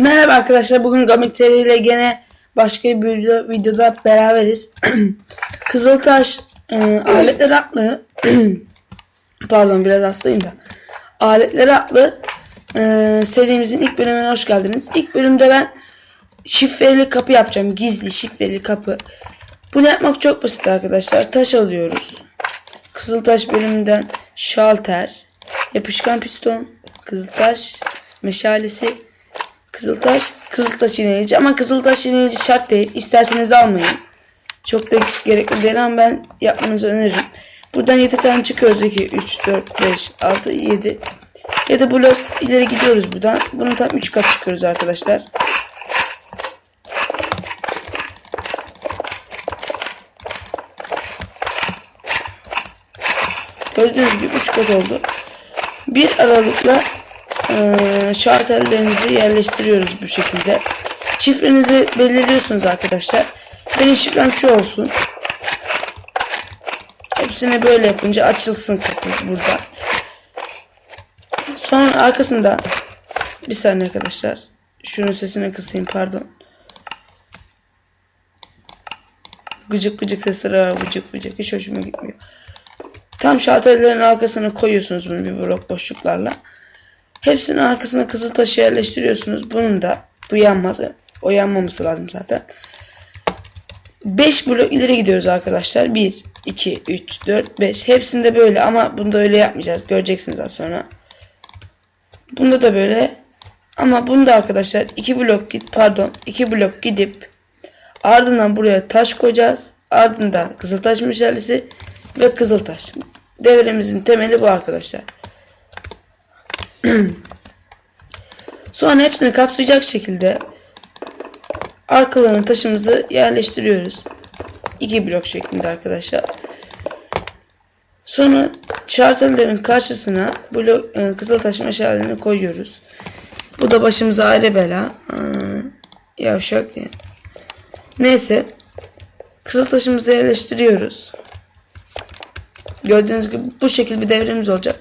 Merhaba arkadaşlar bugün Gamik TR ile gene başka bir video, videoda beraberiz. Kızıltaş e, aletler aklı pardon biraz hastayım da aletler aklı e, serimizin ilk bölümüne hoş geldiniz. İlk bölümde ben şifreli kapı yapacağım. Gizli şifreli kapı. Bunu yapmak çok basit arkadaşlar. Taş alıyoruz. Kızıltaş bölümünden şalter, yapışkan piston, kızıltaş, meşalesi, kızıltaş, kızıltaş iğneleyici ama kızıltaş iğneleyici şart değil. İsterseniz almayın. Çok da gerekli değil ama ben yapmanızı öneririm. Buradan 7 tane çıkıyoruz. 2, 3, 4, 5, 6, 7. 7 blok ileri gidiyoruz buradan. Bunun tam 3 kat çıkıyoruz arkadaşlar. Gördüğünüz gibi 3 kat oldu. Bir aralıkla e, şartellerinizi yerleştiriyoruz bu şekilde. Şifrenizi belirliyorsunuz arkadaşlar. Benim şifrem şu olsun. Hepsini böyle yapınca açılsın kapı burada. Sonra arkasında bir saniye arkadaşlar. Şunun sesini kısayım pardon. Gıcık gıcık sesleri var gıcık gıcık hiç hoşuma gitmiyor. Tam şalterlerin arkasına koyuyorsunuz bunu bir blok boşluklarla. Hepsinin arkasına kızıl taşı yerleştiriyorsunuz. Bunun da bu yanmaz. O yanmaması lazım zaten. 5 blok ileri gidiyoruz arkadaşlar. 1, 2, 3, 4, 5. Hepsinde böyle ama bunda öyle yapmayacağız. Göreceksiniz az sonra. Bunda da böyle. Ama bunda arkadaşlar 2 blok git pardon 2 blok gidip ardından buraya taş koyacağız. Ardından kızıltaş meşalesi ve kızıltaş. Devremizin temeli bu arkadaşlar. Sonra hepsini kapsayacak şekilde arkalarına taşımızı yerleştiriyoruz. İki blok şeklinde arkadaşlar. Sonra şartellerin karşısına blok e, kızıltaş meşalelerini koyuyoruz. Bu da başımıza ayrı bela. Aa, yavşak ya. Neyse. Kızıltaşımızı yerleştiriyoruz. Gördüğünüz gibi bu şekilde bir devremiz olacak.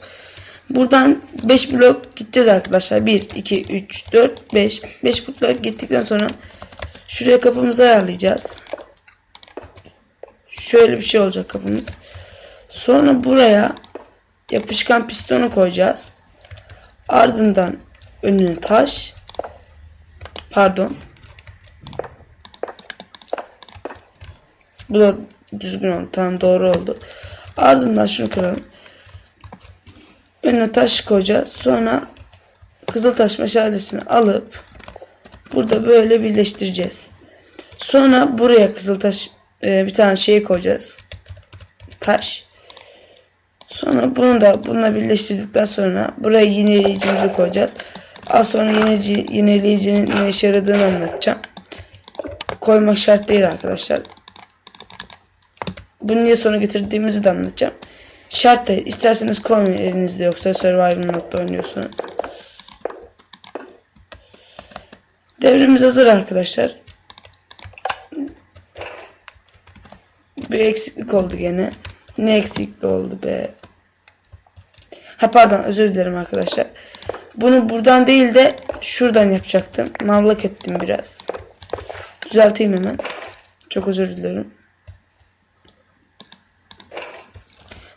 Buradan 5 blok gideceğiz arkadaşlar. 1, 2, 3, 4, 5. 5 blok gittikten sonra şuraya kapımızı ayarlayacağız. Şöyle bir şey olacak kapımız. Sonra buraya yapışkan pistonu koyacağız. Ardından önüne taş. Pardon. Bu da düzgün oldu. Tamam doğru oldu. Ardından şunu kıralım. Önüne taş koyacağız. Sonra kızıltaş meşalesini alıp burada böyle birleştireceğiz. Sonra buraya kızıltaş e, bir tane şey koyacağız. Taş. Sonra bunu da bununla birleştirdikten sonra buraya yineleyicimizi koyacağız. Az sonra yineci, yineleyicinin ne işe yaradığını anlatacağım. Koymak şart değil arkadaşlar. Bunu niye sonra getirdiğimizi de anlatacağım. Şart değil. İsterseniz koymayın elinizde yoksa survival modda oynuyorsunuz. Devrimiz hazır arkadaşlar. Bir eksiklik oldu gene. Ne eksiklik oldu be? Ha pardon özür dilerim arkadaşlar. Bunu buradan değil de şuradan yapacaktım. Navlak ettim biraz. Düzelteyim hemen. Çok özür dilerim.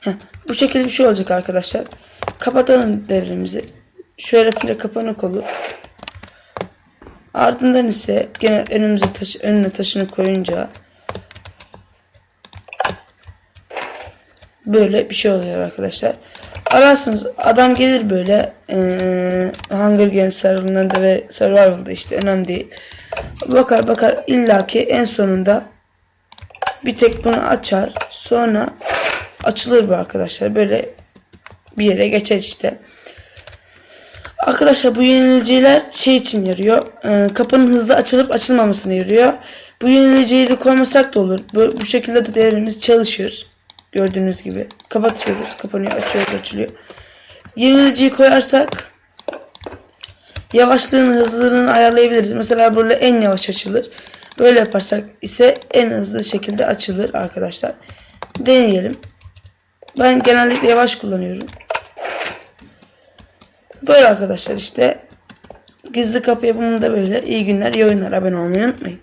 Heh, bu şekilde bir şey olacak arkadaşlar. Kapatalım devremizi. Şöyle file kapanık olur. Ardından ise gene önümüze taş, önüne taşını koyunca böyle bir şey oluyor arkadaşlar. Ararsınız adam gelir böyle ee, Hunger Games serverlarında ve Survival'da işte önemli değil. Bakar bakar illaki en sonunda bir tek bunu açar. Sonra açılır bu arkadaşlar. Böyle bir yere geçer işte. Arkadaşlar bu yeniliciler şey için yarıyor. E, kapının hızlı açılıp açılmamasına yarıyor. Bu yeniliciyi de koymasak da olur. Bu, bu şekilde de devrimiz çalışıyor. Gördüğünüz gibi. Kapatıyoruz. Kapanıyor. Açıyoruz. Açılıyor. Yeniliciyi koyarsak yavaşlığını hızlılığını ayarlayabiliriz. Mesela böyle en yavaş açılır. Böyle yaparsak ise en hızlı şekilde açılır arkadaşlar. Deneyelim. Ben genellikle yavaş kullanıyorum. Böyle arkadaşlar işte Gizli kapı yapımında böyle. İyi günler, iyi oyunlar. Abone olmayı unutmayın.